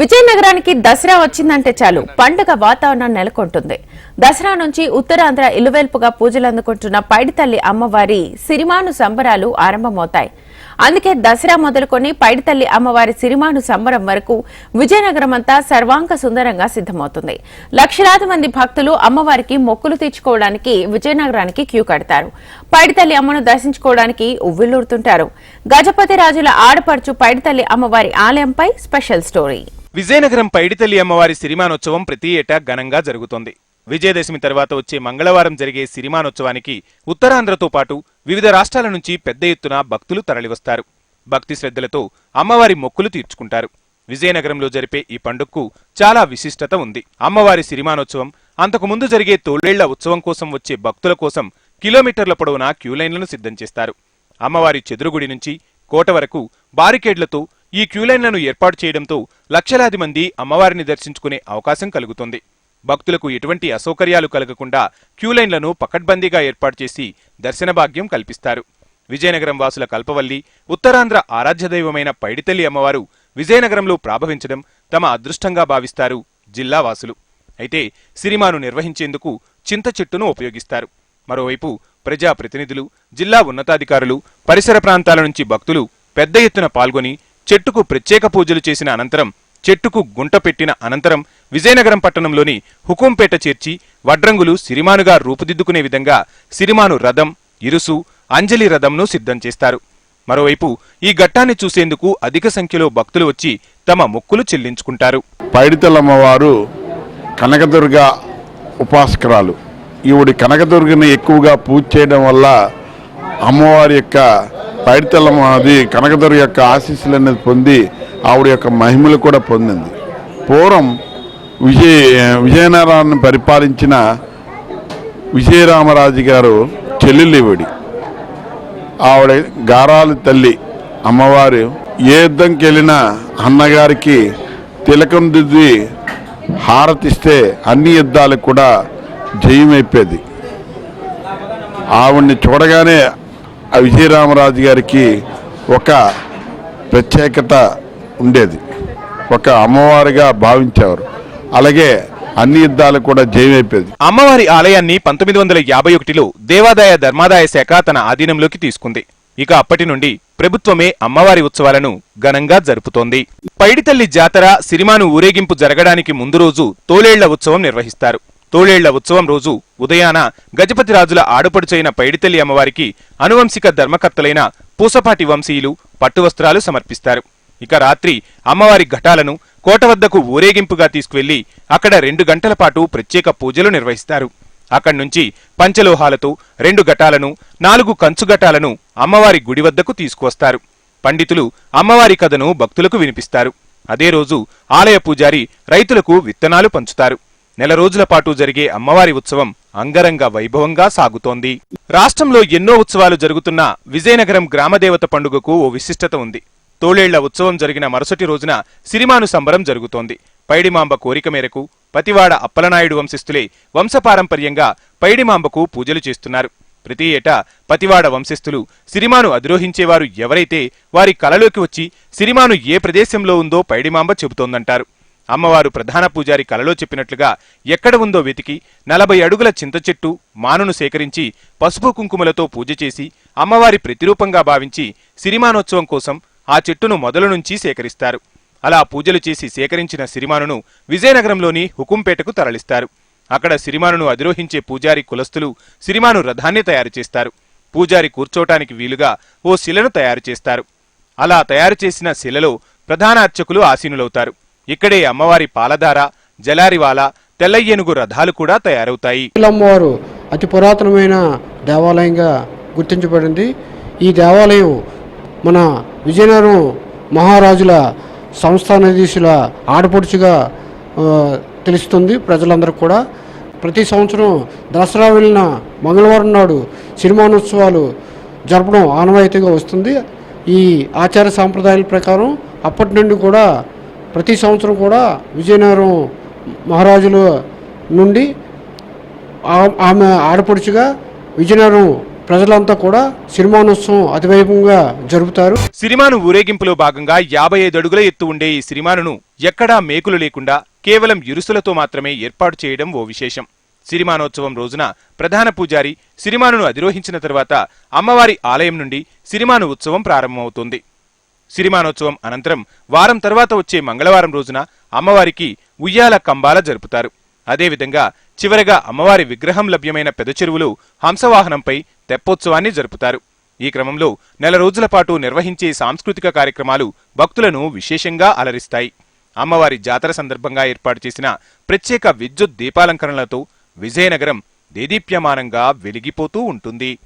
విజయనగరానికి దసరా వచ్చిందంటే చాలు. పండుగ వాతావరణం నెలకొంటుంది. దసరా నుంచి ఉత్తరాంధ్ర ఇలువెల్పుగా పూజలు అందుకుంటున్న పైడితల్లి అమ్మవారి సిరిమాను సంబరాలు ఆరంభమవుతాయి. అందుకే దసరా మొదలుకొని పైడితల్లి అమ్మవారి సిరిమాను సంబరం వరకు విజయనగరం అంతా సర్వాంగ సుందరంగా సిద్ధమవుతుంది. లక్షలాది మంది భక్తులు అమ్మవారికి మొక్కులు తీర్చుకోవడానికి విజయనగరానికి క్యూ కడతారు. పైడితల్లి అమ్మను దర్శించుకోవడానికి ఉవ్విల్లూరుతుంటారు గజపతి రాజుల ఆడపడుచు పైడితల్లి అమ్మవారి ఆలయంపై స్పెషల్ స్టోరీ. విజయనగరం పైడితల్లి అమ్మవారి సిరిమానోత్సవం ప్రతి ఏటా ఘనంగా జరుగుతోంది. విజయదశమి తర్వాత వచ్చే మంగళవారం జరిగే సిరిమానోత్సవానికి ఉత్తరాంధ్రతో పాటు వివిధ రాష్ట్రాల నుంచి పెద్ద ఎత్తున భక్తులు తరలివస్తారు. భక్తి శ్రద్ధలతో అమ్మవారి మొక్కులు తీర్చుకుంటారు. విజయనగరంలో జరిపే ఈ పండుగకు చాలా విశిష్టత ఉంది. అమ్మవారి సిరిమానోత్సవం అంతకుముందు జరిగే తోళ్ళేళ్ళ ఉత్సవం కోసం వచ్చే భక్తుల కోసం కిలోమీటర్ల పొడవునా క్యూలైన్లను సిద్ధం చేస్తారు. అమ్మవారి చెదురుగుడి నుంచి కోట వరకు బారికేడ్లతో ఈ క్యూలైన్లను ఏర్పాటు చేయడంతో లక్షలాది మంది అమ్మవారిని దర్శించుకునే అవకాశం కలుగుతుంది. భక్తులకు ఎటువంటి అసౌకర్యాలు కలగకుండా క్యూలైన్లను పకడ్బందీగా ఏర్పాటు చేసి దర్శన భాగ్యం కల్పిస్తారు. విజయనగరం వాసుల కల్పవల్లి ఉత్తరాంధ్ర ఆరాధ్య దైవమైన పైడితల్లి అమ్మవారు విజయనగరంలో ప్రాభవించడం తమ అదృష్టంగా భావిస్తారు జిల్లా వాసులు. అయితే సిరిమాను నిర్వహించేందుకు చింత చెట్టును ఉపయోగిస్తారు. మరోవైపు ప్రజాప్రతినిధులు జిల్లా ఉన్నతాధికారులు పరిసర ప్రాంతాల నుంచి భక్తులు పెద్ద ఎత్తున పాల్గొని చెట్టుకు ప్రత్యేక పూజలు చేసిన అనంతరం చెట్టుకు గుంట పెట్టిన అనంతరం విజయనగరం పట్టణంలోని హుకుంపేట చేర్చి వడ్రంగులు సిరిమానుగా రూపుదిద్దుకునే విధంగా సిరిమాను రథం ఇరుసు అంజలి రథంను సిద్ధం చేస్తారు. మరోవైపు ఈ ఘట్టాన్ని చూసేందుకు అధిక సంఖ్యలో భక్తులు వచ్చి తమ మొక్కులు చెల్లించుకుంటారు. పైడితలమ్మవారు కనకదుర్గ ఉపాసకరాలు. ఈవిడి కనకదుర్గని ఎక్కువగా పూజ చేయడం వల్ల అమ్మవారి యొక్క పైడితల్లమ్మది కనకదుర్గ యొక్క ఆశీస్సులు అనేది పొంది ఆవిడ యొక్క మహిమలు కూడా పొందింది. పూర్వం విజయ విజయనగరాన్ని పరిపాలించిన విజయరామరాజు గారు చెల్లెలు ఆవిడ గారాల తల్లి అమ్మవారు. ఏ యుద్ధంకి వెళ్ళినా అన్నగారికి తిలకం దిద్ది హారతిస్తే అన్ని యుద్ధాలకు కూడా జయమైపోయేది. ఆవిడ్ని చూడగానే విజయరామరాజు గారికి ఒక ప్రత్యేకత ఉండేది. ఒక అమ్మవారిగా భావించేవారు. అలాగే అన్ని యుద్ధాలు కూడా జయమైపోయింది. అమ్మవారి ఆలయాన్ని పంతొమ్మిది వందల యాభై ఒకటిలో దేవాదాయ ధర్మాదాయ శాఖ తన ఆధీనంలోకి తీసుకుంది. ఇక అప్పటి నుండి ప్రభుత్వమే అమ్మవారి ఉత్సవాలను ఘనంగా జరుపుతోంది. పైడితల్లి జాతర సిరిమాను ఊరేగింపు జరగడానికి ముందు రోజు తోలేళ్ళ ఉత్సవం నిర్వహిస్తారు. తోళేళ్ళ ఉత్సవం రోజు ఉదయాన గజపతి రాజుల ఆడపడుచైన పైడితల్లి అమ్మవారికి అనువంశిక ధర్మకర్తలైన పూసపాటి వంశీయులు పట్టువస్త్రాలు సమర్పిస్తారు. ఇక రాత్రి అమ్మవారి ఘటాలను కోట వద్దకు ఊరేగింపుగా తీసుకువెళ్ళి అక్కడ రెండు గంటల పాటు ప్రత్యేక పూజలు నిర్వహిస్తారు. అక్కడి నుంచి పంచలోహాలతో రెండు ఘటాలను నాలుగు కంచు ఘటాలను అమ్మవారి గుడి వద్దకు తీసుకువస్తారు. పండితులు అమ్మవారి కథను భక్తులకు వినిపిస్తారు. అదే రోజు ఆలయ పూజారి రైతులకు విత్తనాలు పంచుతారు. నెల రోజుల పాటు జరిగే అమ్మవారి ఉత్సవం అంగరంగ వైభవంగా సాగుతోంది. రాష్ట్రంలో ఎన్నో ఉత్సవాలు జరుగుతున్న విజయనగరం గ్రామదేవత పండుగకు ఓ విశిష్టత ఉంది. తోళేళ్ళ ఉత్సవం జరిగిన మరుసటి రోజున సిరిమాను సంబరం జరుగుతోంది. పైడిమాంబ కోరిక మేరకు పతివాడ అప్పలనాయుడు వంశస్థులే వంశపారంపర్యంగా పైడిమాంబకు పూజలు చేస్తున్నారు. ప్రతి ఏటా పతివాడ వంశస్థులు సిరిమాను అధిరోహించేవారు ఎవరైతే వారి కలలోకి వచ్చి సిరిమాను ఏ ప్రదేశంలో ఉందో పైడిమాంబ చెబుతోందంటారు. అమ్మవారు ప్రధాన పూజారి కలలో చెప్పినట్లుగా ఎక్కడ ఉందో వెతికి నలభై అడుగుల చింత చెట్టు మానును సేకరించి పసుపు కుంకుమలతో పూజ చేసి అమ్మవారి ప్రతిరూపంగా భావించి సిరిమానోత్సవం కోసం ఆ చెట్టును మొదలు నుంచి సేకరిస్తారు. అలా పూజలు చేసి సేకరించిన సిరిమానును విజయనగరంలోని హుకుంపేటకు తరలిస్తారు. అక్కడ సిరిమానును అధిరోహించే పూజారి కులస్తులు సిరిమాను రథాన్ని తయారు చేస్తారు. పూజారి కూర్చోటానికి వీలుగా ఓ శిలను తయారు చేస్తారు. అలా తయారు చేసిన శిలలో ప్రధాన అర్చకులు ఆసీనులవుతారు. ఇక్కడే అమ్మవారి పాలధార జలారివాల తెల్ల ఏనుగు రథాలు కూడా తయారవుతాయి. అమ్మవారు అతి పురాతనమైన దేవాలయంగా గుర్తించబడింది. ఈ దేవాలయం మన విజయనగరం మహారాజుల సంస్థానాధీశుల ఆడపడుచుగా తెలుస్తుంది ప్రజలందరూ కూడా. ప్రతి సంవత్సరం దసరా వెళ్ళిన మంగళవారం నాడు సిరిమానోత్సవాలు జరపడం ఆనవాయితీగా వస్తుంది. ఈ ఆచార సాంప్రదాయాల ప్రకారం అప్పటి నుండి కూడా ప్రతి సంవత్సరం కూడా విజయనగరం మహారాజుల నుండి ఆ- ఆమె ఆడపడుచుగా విజయనగరం ప్రజలంతా కూడా సిరిమానోత్సవం అతివైభవంగా జరుపుతారు. సిరిమాను ఊరేగింపులో భాగంగా యాభై ఐదు అడుగుల ఎత్తు ఉండే ఈ సిరిమానును ఎక్కడా మేకులు లేకుండా కేవలం ఇరుసులతో మాత్రమే ఏర్పాటు చేయడం ఓ విశేషం. సిరిమానోత్సవం రోజున ప్రధాన పూజారి సిరిమానును అధిరోహించిన తర్వాత అమ్మవారి ఆలయం నుండి సిరిమాను ఉత్సవం ప్రారంభమవుతుంది. సిరిమానోత్సవం అనంతరం వారం తర్వాత వచ్చే మంగళవారం రోజున అమ్మవారికి ఉయ్యాల కంబాల జరుపుతారు. అదేవిధంగా చివరగా అమ్మవారి విగ్రహం లభ్యమైన పెద్ద చెరువులు హంసవాహనంపై తెప్పోత్సవాన్ని జరుపుతారు. ఈ క్రమంలో నెల రోజుల పాటు నిర్వహించే సాంస్కృతిక కార్యక్రమాలు భక్తులను విశేషంగా అలరిస్తాయి. అమ్మవారి జాతర సందర్భంగా ఏర్పాటు చేసిన ప్రత్యేక విద్యుత్ దీపాలంకరణలతో విజయనగరం దేదీప్యమానంగా వెలిగిపోతూ ఉంటుంది.